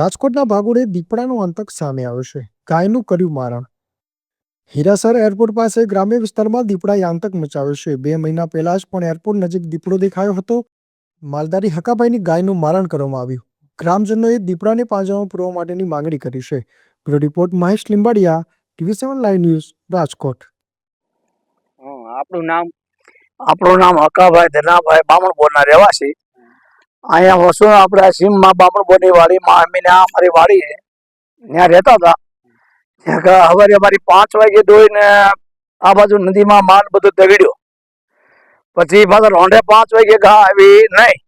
રાજકોટના ભાગોળે દીપડાનો આતંક સામે આવ્યો છે. ગાયનું કર્યું મારણ. હીરાસર એરપોર્ટ પાસે ગ્રામ્ય વિસ્તારમાં દીપડાએ આતંક મચાવ્યો છે. બે મહિના પહેલા જ પણ એરપોર્ટ નજીક દીપડો દેખાયો હતો. માલદારી હકાભાઈની ગાયનું મારણ કરવામાં આવ્યું. ગ્રામજનોએ દીપડાને પાંજરામાં પૂરવા માટેની માંગણી કરી છે. Bureau report Mahesh Limbadiya, TV seven live news, Rajkot. આપણું નામ આપણું નામ હકાભાઈ ધનાભાઈ બામણપોરના રહેવાસી. અહીંયા વસુ આપણે સીમમાં બામણપોરની વાડીમાં અમે આ અમારી વાડી ત્યાં રહેતા હતા. ત્યાં સવારે અમારી પાંચ વાગે દોઈને આ બાજુ નદીમાં માલ બધો દગડ્યો. પછી પાછા રોંઢે પાંચ વાગે ઘા આવી નહીં.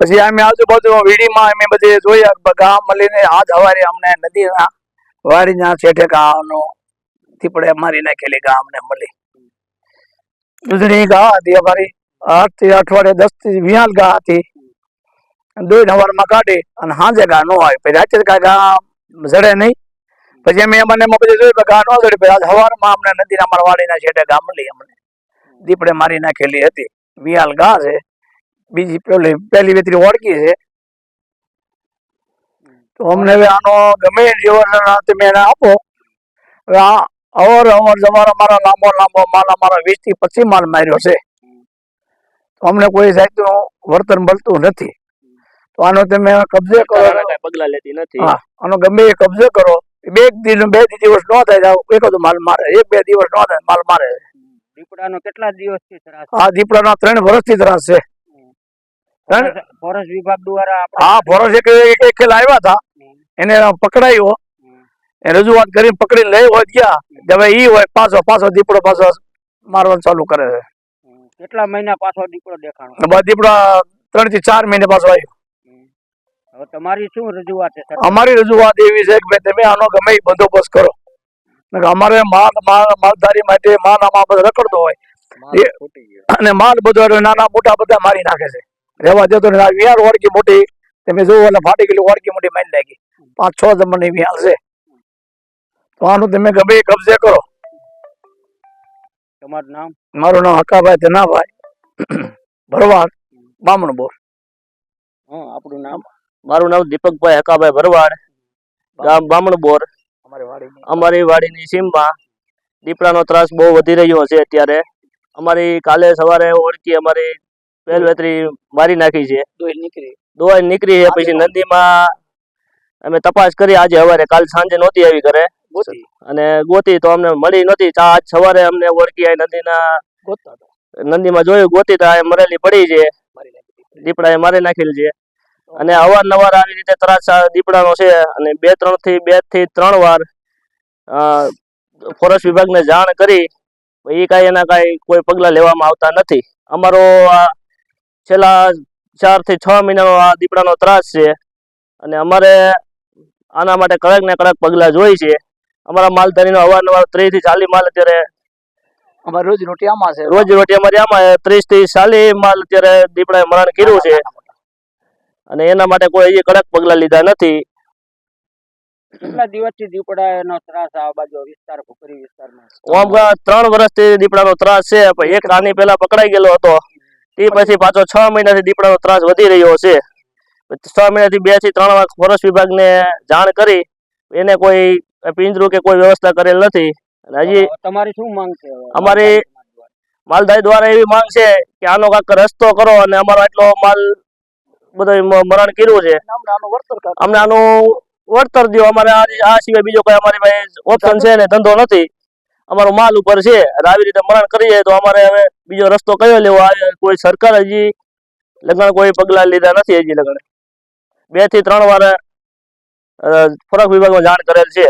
પછી અમે આજુબાજુ વીડીમાં અમે બધી જોયા ઘા મળીને આજ સવારે અમને નદીના વાડીના છેઠે ઘાનો થીપડે મારી નાખેલી ઘા અમને મળી. દૂધની ઘા હતી અમારી. આઠથી અઠવાડિયે દસથી વિયાલ ઘા હતી. દોઈ નવારમાં કાઢી અને સાંજે ઘા નો આવી. પછી રાત્રે કાંઈ ઘા જડે નહીં. પછી અમે અમને એમાં પછી જોયું ઘા નો જડે. પછી આજ સવારમાં અમને નદીના અમારા વાડીના છેટે ઘા અમને. દીપડે મારી નાખેલી હતી. વિયાલ ઘા છે. બીજી પેલી પહેલી વેતરી ઓળખી છે. તો અમને હવે આનો ગમે જીવન તમે એને આપો. હવે આ અવર અવર જવાર અમારા લાંબો લાંબો માલ અમારા વીસથી પચીસ માલ માર્યો છે. અમને કોઈ જાતનું વર્તન મળતું નથી. તો આનો તમે કબજે કરો. પગલા લેતી નથી. આનો ગમે એ કબજે કરો. બે દિવસ બે દિવસ નો થાય તો માલ મારે એક બે દિવસ નો થાય માલ મારે. દીપડાનો કેટલા દિવસથી ત્રાસ આ દીપડાનો ત્રણ વર્ષથી ત્રાસ છે. ફોરેસ્ટ- વિભાગ દ્વારા હા ફોરેસ્ટ એક એક- એક આવ્યા હતા. એને પકડાયો. એ રજૂઆત કરીને પકડીને લઈ હોય ગયા. હવે ઈ હોય પાછો પાછો દીપડો પાછો મારવાનું ચાલુ કરે છે. કેટલા મહિના પાછો દીપડો દેખાણો? દીપડા ત્રણથી ચાર મહિને પાછો આવ્યો. તમારી શું રજૂઆત છે અમારી રજૂઆત એવી છે કે તમે આનો ગમે બંદોબસ્ત કરો. અમારે માલ માલ માલધારી માટે માલ આમાં બધો રખડતો હોય. અને માલ બધો નાના મોટા બધા મારી નાખે છે. રહેવા જતો વિહાર ઓળખી મોટી તમે જોવો એટલે ફાટી ગયેલી ઓળખી મોટી મારી નાખી. પાંચ છ જમણની વિહાર છે. તો આનું તમે ગમે કબજે કરો. તમારું નામ? મારું નામ હકાભાઈ ધનાભાઈ ભરવાડ બામણ બોર હં, આપણું નામ? મારું નામ દીપકભાઈ હકાભાઈ ભરવાડ ગામ બામણબોર. અમારી વાડીની સીમમાં દીપડાનો ત્રાસ બહુ વધી રહ્યો છે અત્યારે. અમારી કાલે સવારે ઓળખી અમારી પહેલ વેતરી મારી નાખી છે. દોવાઈ નીકળી. છે પછી નદીમાં અમે તપાસ કરી આજે સવારે કાલ સાંજે નહોતી આવી ઘરે. અને ગોતી તો અમને મળી નહોતી. આજ સવારે અમને ઓળખી આવી નદીના નદીમાં જોયું ગોતી તો આ મરેલી પડી છે. દીપડા એ દીપડાએ મારી નાખેલી છે. અને અવારનવાર આવી રીતે ત્રાસ દીપડાનો છે અને બે ત્રણથી બેથી ત્રણ વાર ફોરેસ્ટ વિભાગને જાણ કરી એ કાંઈ એના કાંઈ કોઈ પગલાં લેવામાં આવતા નથી. અમારો આ છેલ્લા ચારથી છ મહિનાનો આ દીપડાનો ત્રાસ છે અને અમારે આના માટે કડક ને કડક પગલાં જોઈ છે. અમારા માલધારીનો અવારનવાર ત્રીસથી ચાલીસ માલ અત્યારે અમારે રોજ રોટી આમાં છે. રોજ રોટી અમારી આમાં ત્રીસથી ચાલીસ માલ અત્યારે દીપડાએ મરણ કર્યું છે. અને એના માટે કોઈ કડક પગલા લીધા નથી. કેટલા દિવસથી દીપડાનો ત્રાસ આ બાજુ વિસ્તાર ભૂખરી વિસ્તારમાં? ત્રણ વર્ષથી દીપડાનો ત્રાસ છે પણ એક રાની પહેલા પકડાઈ ગયેલો હતો. તે પછી પાછો છ મહિનાથી દીપડાનો ત્રાસ વધી રહ્યો છે. છ મહિનાથી બેથી ત્રણ વાર ફોરેસ્ટ વિભાગને જાણ કરી એને કોઈ પિંજરું કે કોઈ વ્યવસ્થા કરેલ નથી. હજી તમારી શું માંગ છે અમારી- માલધારી દ્વારા એવી માંગ છે કે આનો કાંક રસ્તો કરો અને અમારો એટલો માલ બધો મરણ કર્યું છે. અમને આનું વળતર દો અમારે આ સિવાય બીજો કોઈ અમારી પાસે ઓપ્શન છે ને ધંધો નથી. અમારો માલ ઉપર છે. આવી રીતે મરણ કરીએ તો અમારે હવે બીજો રસ્તો કયો લેવો? કોઈ સરકાર હજી લગ્ન કોઈ પગલા લીધા નથી હજી લગ્ન. બેથી ત્રણ વાર અ, ખોરાક વિભાગમાં જાણ કરેલ છે.